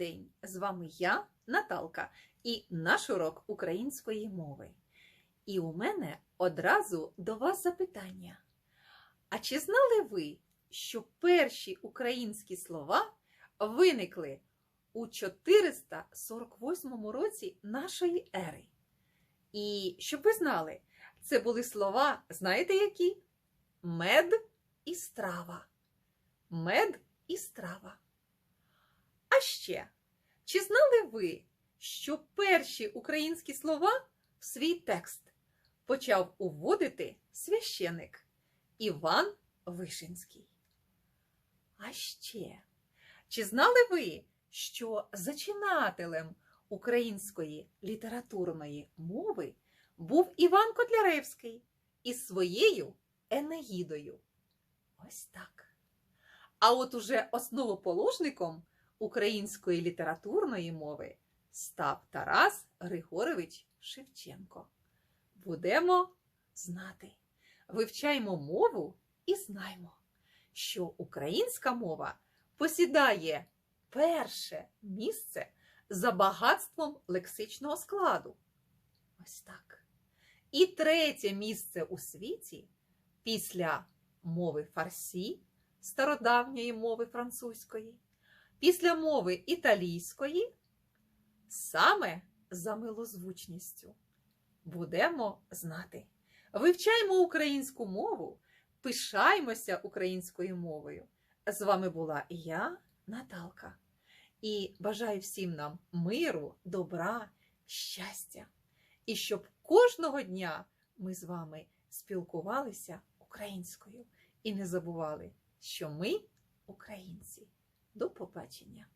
день! З вами я, Наталка, і наш урок української мови. І у мене одразу до вас запитання. А чи знали ви, що перші українські слова виникли у 448 році нашої ери? І щоб ви знали, це були слова, знаєте які? Мед і страва. Мед і страва. А ще, чи знали ви, що перші українські слова в свій текст почав уводити священик Іван Вишинський? А ще, чи знали ви, що зачинателем української літературної мови був Іван Котляревський із своєю Енеїдою? Ось так. А от уже основоположником української літературної мови став Тарас Григорович Шевченко. Будемо знати, вивчаємо мову і знаймо, що українська мова посідає перше місце за багатством лексичного складу. Ось так. І третє місце у світі після мови фарсі, стародавньої мови французької, після мови італійської, саме за милозвучністю. Будемо знати. Вивчаємо українську мову, пишаємося українською мовою. З вами була я, Наталка, і бажаю всім нам миру, добра, щастя. І щоб кожного дня ми з вами спілкувалися українською і не забували, що ми українці. До побачення!